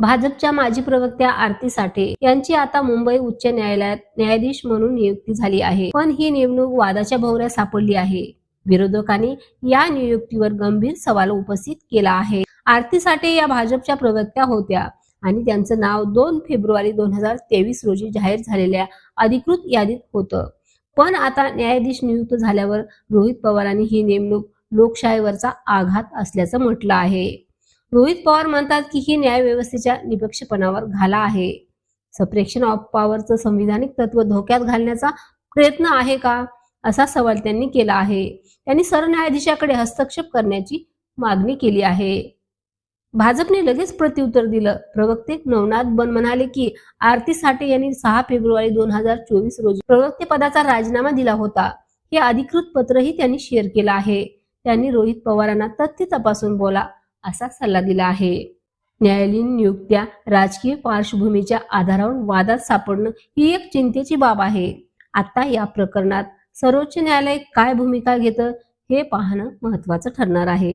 भाजपच्या माजी प्रवक्त्या आरती साठे यांची आता मुंबई उच्च न्यायालयात न्यायाधीश म्हणून नियुक्ती झाली आहे. पण ही नेमणूक वादाच्या भोवऱ्यात सापडली आहे. विरोधकांनी या नियुक्तीवर गंभीर सवाल उपस्थित केला आहे. आरती साठे या भाजपच्या प्रवक्त्या होत्या आणि त्यांचं नाव दोन फेब्रुवारी दोन हजार तेवीस रोजी जाहीर झालेल्या अधिकृत यादीत होतं. पण आता न्यायाधीश नियुक्त झाल्यावर रोहित पवारांनी ही नेमणूक लोकशाहीवरचा आघात असल्याचं म्हटलं आहे. रोहित पवार म्हणतात की ही न्यायव्यवस्थेच्या निपक्षपणावर घाला आहे. सप्रेक्षण ऑफ पॉवरचं संविधानिक तत्व धोक्यात घालण्याचा प्रयत्न आहे का? असा सवाल त्यांनी केला आहे. त्यांनी सरन्यायाधीशाकडे हस्तक्षेप करण्याची मागणी केली आहे. भाजपने लगेच प्रत्युत्तर दिलं. प्रवक्ते नवनाथ बन म्हणाले की आरती साठे यांनी सहा फेब्रुवारी दोन हजार चोवीस रोजी प्रवक्ते पदाचा राजीनामा दिला होता. हे अधिकृत पत्रही त्यांनी शेअर केलं आहे. त्यांनी रोहित पवारांना तथ्य तपासून बोला. असा सल्ला दिला आहे. न्यायालयीन नियुक्त्या राजकीय पार्श्वभूमीच्या आधारावर वादात सापडणं ही एक चिंतेची बाब आहे. आता या प्रकरणात सर्वोच्च न्यायालय काय भूमिका घेतं हे पाहणं महत्वाचं ठरणार आहे.